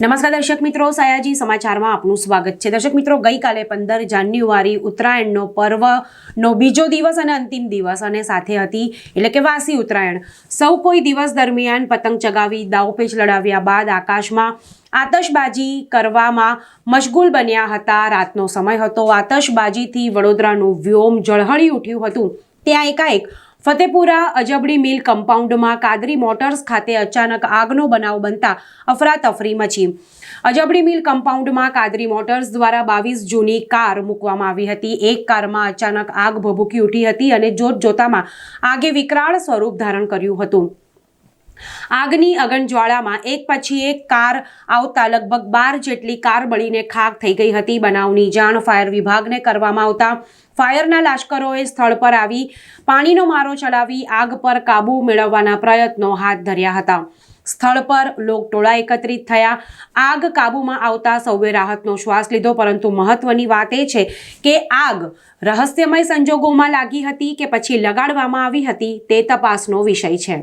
નમસ્કાર દર્શક મિત્રો, સયાજી સમાચારમાં આપનું સ્વાગત છે. દર્શક મિત્રો, ગઈકાલે પંદર જાન્યુઆરી ઉત્તરાયણનો પર્વનો બીજો દિવસ અને અંતિમ દિવસ અને સાથે હતી એટલે કે વાસી ઉત્તરાયણ. સૌ કોઈ દિવસ દરમિયાન પતંગ ચગાવી દાવપેચ લડાવ્યા બાદ આકાશમાં આતશબાજી કરવામાં મશગુલ બન્યા હતા. રાતનો સમય હતો. આતશબાજીથી વડોદરાનું વ્યોમ ઝળહળી ઉઠ્યું હતું. ત્યાં એકાએક ફતેપુરા અજબડી મિલ કમ્પાઉન્ડમાં કાદરી મોટર્સ ખાતે અચાનક આગનો બનાવ બનતા અફરાતફરી મચી. અજબડી મિલ કમ્પાઉન્ડમાં કાદરી મોટર્સ દ્વારા બાવીસ જૂની કાર મૂકવામાં આવી હતી. એક કારમાં અચાનક આગ ભભૂકી ઉઠી હતી અને જોત જોતામાં આગે વિકરાળ સ્વરૂપ ધારણ કર્યું હતું. આગની અગનજ્વાળામાં એક પછી એક કાર આવતા લગભગ બાર જેટલી કાર બળીને ખાક થઈ ગઈ હતી. બનાવની જાણ ફાયર વિભાગને કરવામાં આવતા ફાયરના લાશ્કરોએ સ્થળ પર આવી પાણીનો મારો ચલાવી આગ પર કાબૂ મેળવવાના પ્રયત્નો હાથ ધર્યા હતા. સ્થળ પર લોકટોળા એકત્રિત થયા. આગ કાબૂમાં આવતા સૌએ રાહતનો શ્વાસ લીધો, પરંતુ મહત્વની વાત એ છે કે આગ રહસ્યમય સંજોગોમાં લાગી હતી કે પછી લગાડવામાં આવી હતી તે તપાસનો વિષય છે.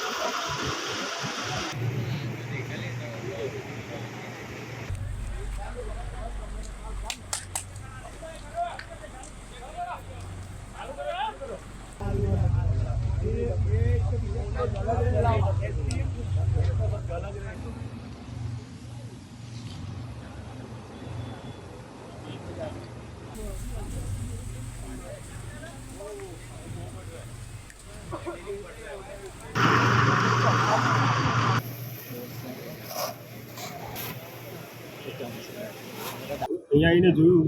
અહીંયા આવીને જોયું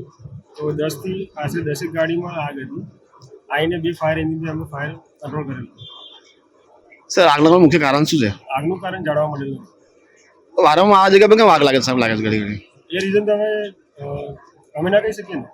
તો દસથી આશરે દસેક ગાડીમાં આગ હતી આવીને બે ફાયર એન્જિન અમે ફાયર કંટ્રોલ કરેલું. સર આગનું મુખ્ય કારણ શું છે? આગનું કારણ જાણવા મળેલું. વારંવાર આ જગ્યા પર કેમ આગ લાગે છે સાહેબ લાગે છે ઘડી ઘડી? એ રીઝન તમે અમે ના કહી શકીએ ને?